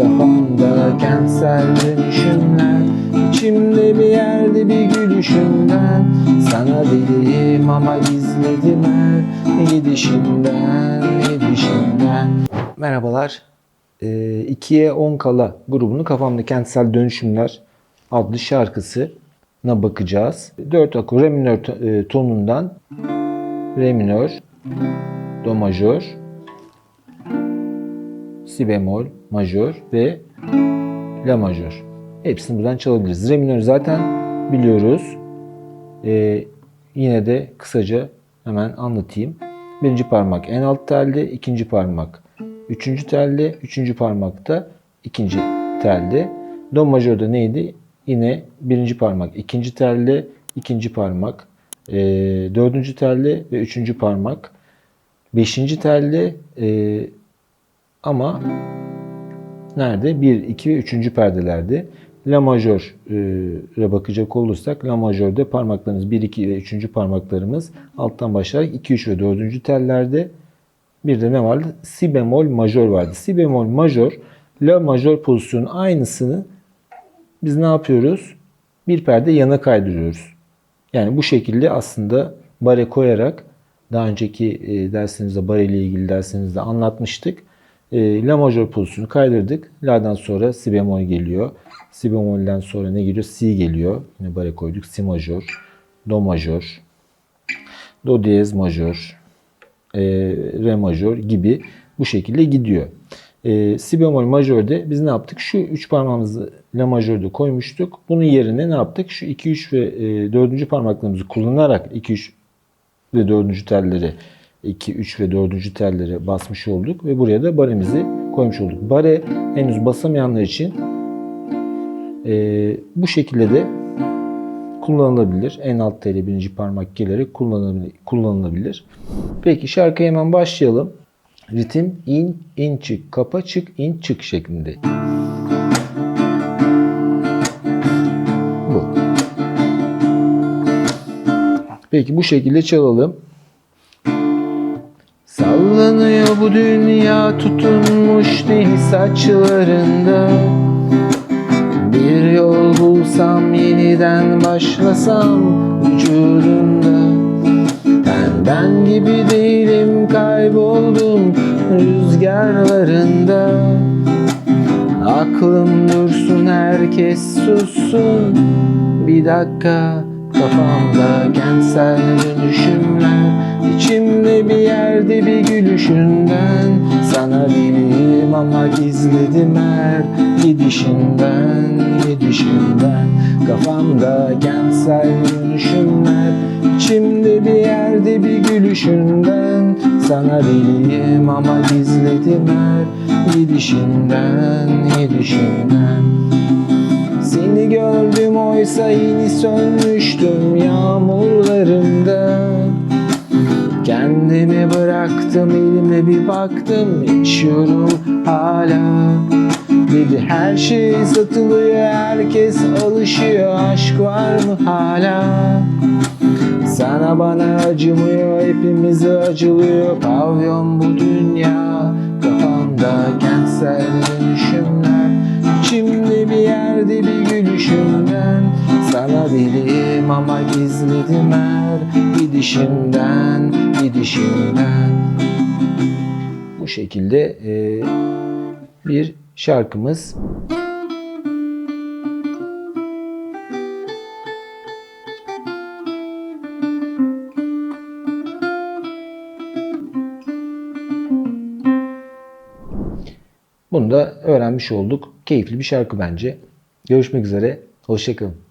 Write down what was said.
Kafamda kentsel dönüşümler İçimde bir yerde bir gülüşünden Sana deliyim ama gizledim her Gidişinden, gidişinden Merhabalar. Ee, 2'ye 10 kala grubunun kafamda kentsel dönüşümler adlı şarkısına bakacağız. 4 akor re minör e, tonundan re minör, do majör, si bemol, majör ve la majör. Hepsini buradan çalabiliriz. Re minör zaten biliyoruz. Ee, yine de kısaca hemen anlatayım. Birinci parmak en alt telde, ikinci parmak üçüncü telde, üçüncü parmakta ikinci telde. Do majörde neydi? Yine birinci parmak ikinci telde, ikinci parmak e, dördüncü telde ve üçüncü parmak. Beşinci telde e, ama nerede? 1, 2 ve 3. perdelerde. La majör'e bakacak olursak La majör'de parmaklarımız 1, 2 ve 3. parmaklarımız alttan başlayarak 2, 3 ve 4. tellerde. Bir de ne vardı? Si bemol majör vardı. Si bemol majör, La majör pozisyonu aynısını biz ne yapıyoruz? Bir perde yana kaydırıyoruz. Yani bu şekilde aslında bare koyarak daha önceki e, dersimizde bare ile ilgili dersimizde anlatmıştık. E, La majör pozisyonu kaydırdık. La'dan sonra si bemol geliyor. Si bemolden sonra ne geliyor? Si geliyor. Yine bare koyduk. Si majör, do majör, do diyez majör, e, re majör gibi bu şekilde gidiyor. E, si bemol majörde biz ne yaptık? Şu üç parmağımızı la majörde koymuştuk. Bunun yerine ne yaptık? Şu 2 3 ve e, 4. parmaklarımızı kullanarak 2 3 ve 4. telleri 2 3 ve 4. telleri basmış olduk ve buraya da baremizi koymuş olduk. Bare henüz basamayanlar için e, bu şekilde de kullanılabilir. En alt teli birinci parmak gelerek kullanılabilir. Peki şarkıya hemen başlayalım. Ritim in, in çık, kapa çık, in çık şeklinde. Bu. Peki bu şekilde çalalım. Sallanıyor bu dünya tutunmuş deli saçlarında. Bir yol bulsam yeniden başlasam vücudunda Ben ben gibi değilim kayboldum rüzgarlarında. Aklım dursun herkes sussun. Bir dakika kafamda kentsel dönüşümler gülüşünden Sana deliyim ama gizledim her gidişinden gidişinden. Kafamda kentsel dönüşümler İçimde bir yerde bir gülüşünden. Sana deliyim ama gizledim her gidişinden gidişinden. Seni gördüm oysa yeni sönmüştüm yağmurlarımda Kendimi bıraktım elime bir baktım yaşıyorum hala. Dedi her şey satılıyor herkes alışıyor aşk var mı hala? Sana bana acımıyor hepimize acılıyor. Pavyon bu dünya Kafamda kentsel dönüşümler. İçimde bir yerde bir gülüşümden Sana deliyim ama gizledim her Gidişinden, gidişinden. Bu şekilde e, bir şarkımız Bunu da öğrenmiş olduk. Keyifli bir şarkı bence. Görüşmek üzere. Hoşçakalın.